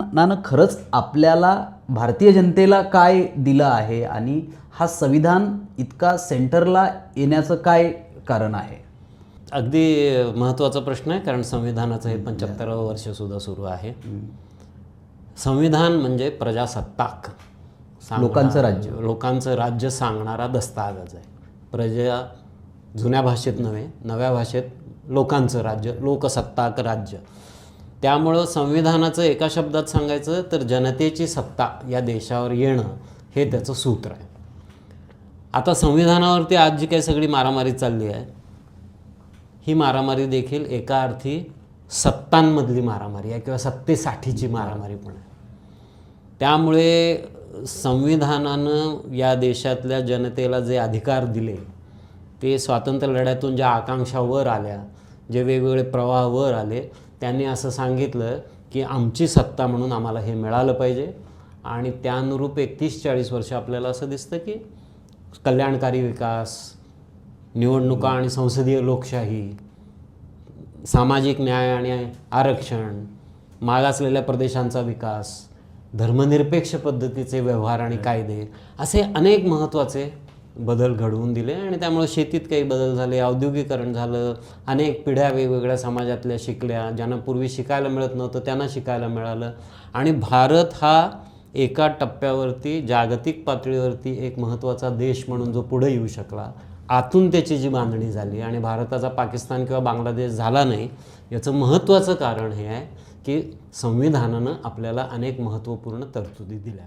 संविधानानं खरंच आपल्याला भारतीय जनतेला काय दिलं आहे आणि हा संविधान इतका सेंटरला येण्याचं काय कारण आहे? अगदी महत्त्वाचा प्रश्न आहे कारण संविधानाचं हे पंच्याहत्तरावं वर्षसुद्धा सुरू आहे. संविधान म्हणजे प्रजासत्ताक. लोकांचं राज्य. लोकांचं राज्य सांगणारा दस्तावेज आहे. प्रजा जुन्या भाषेत नव्हे नव्या भाषेत लोकांचं राज्य लोकसत्ताक राज्य. त्यामुळं संविधानाचं एका शब्दात सांगायचं तर जनतेची सत्ता या देशावर येणं हे त्याचं सूत्र आहे. आता संविधानावरती आज जी काही सगळी मारामारी चालली आहे ही मारामारी देखील एका अर्थी सत्तांमधली मारामारी आहे किंवा सत्तेसाठीची मारामारी पण आहे. त्यामुळे संविधानानं या देशातल्या जनतेला जे अधिकार दिले ते स्वातंत्र्य लढ्यातून ज्या आकांक्षा वर आल्या जे वेगवेगळे प्रवाह वर आले त्यांनी असं सांगितलं की आमची सत्ता म्हणून आम्हाला हे मिळालं पाहिजे. आणि त्यानुरूप एकतीस चाळीस वर्ष आपल्याला असं दिसतं की कल्याणकारी विकास निवडणुका आणि संसदीय लोकशाही सामाजिक न्याय आणि आरक्षण मागासलेल्या प्रदेशांचा विकास धर्मनिरपेक्ष पद्धतीचे व्यवहार आणि कायदे असे अनेक महत्त्वाचे बदल घडवून दिले आणि त्यामुळे शेतीत काही बदल झाले औद्योगिकरण झालं अनेक पिढ्या वेगवेगळ्या समाजातल्या शिकल्या ज्यांना पूर्वी शिकायला मिळत नव्हतं त्यांना शिकायला मिळालं. आणि भारत हा एका टप्प्यावरती जागतिक पातळीवरती एक महत्त्वाचा देश म्हणून जो पुढे येऊ शकला आतून त्याची जी बांधणी झाली आणि भारताचा पाकिस्तान किंवा बांगलादेश झाला नाही याचं महत्त्वाचं कारण हे आहे की संविधानानं आपल्याला अनेक महत्त्वपूर्ण तरतुदी दिल्या.